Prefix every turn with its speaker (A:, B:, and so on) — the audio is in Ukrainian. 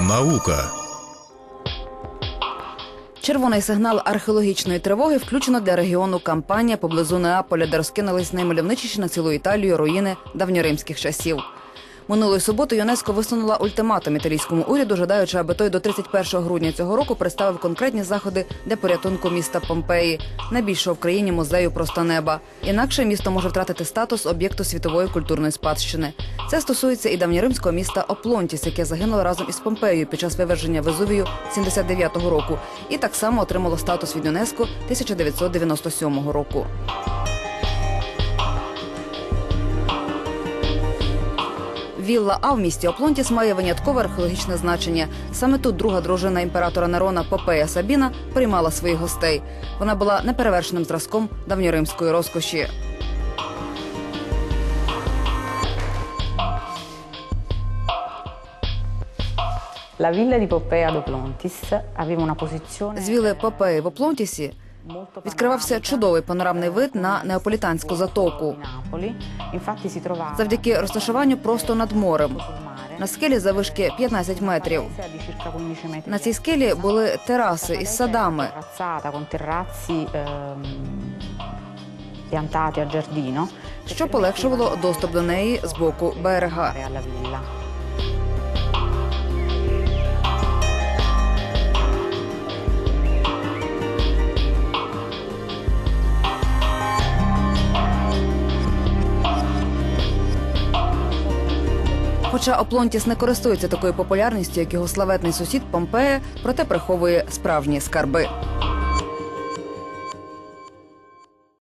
A: Наука.
B: Червоний сигнал археологічної тривоги включено для регіону кампанія поблизу Неаполя, де розкинулись наймальовничіші на цілу Італію руїни давньоримських часів. Минулої суботи ЮНЕСКО висунула ультиматум італійському уряду, жадаючи, аби той до 31 грудня цього року представив конкретні заходи для порятунку міста Помпеї, найбільшого в країні музею просто неба. Інакше місто може втратити статус об'єкту світової культурної спадщини. Це стосується і давньоримського міста Оплонтіс, яке загинуло разом із Помпеєю під час виверження Везувію 79-го року, і так само отримало статус від ЮНЕСКО 1997 року. Вілла А в місті Оплонтіс має виняткове археологічне значення. Саме тут друга дружина імператора Нерона Попея Сабіна приймала своїх гостей. Вона була неперевершеним зразком давньоримської розкоші.
C: La villa di Poppea ad Oplontis aveva una posizione
B: З вілли Попеї в Оплонтісі відкривався чудовий панорамний вид на неаполітанську затоку. Завдяки розташуванню просто над морем. На скелі завишки 15 метрів.
C: Paese di circa 15 metri.
B: На цій скелі були тераси із садами. Що полегшувало доступ до неї з боку берега. Хоча Оплонтіс не користується такою популярністю, як його славетний сусід Помпея, проте приховує справжні скарби.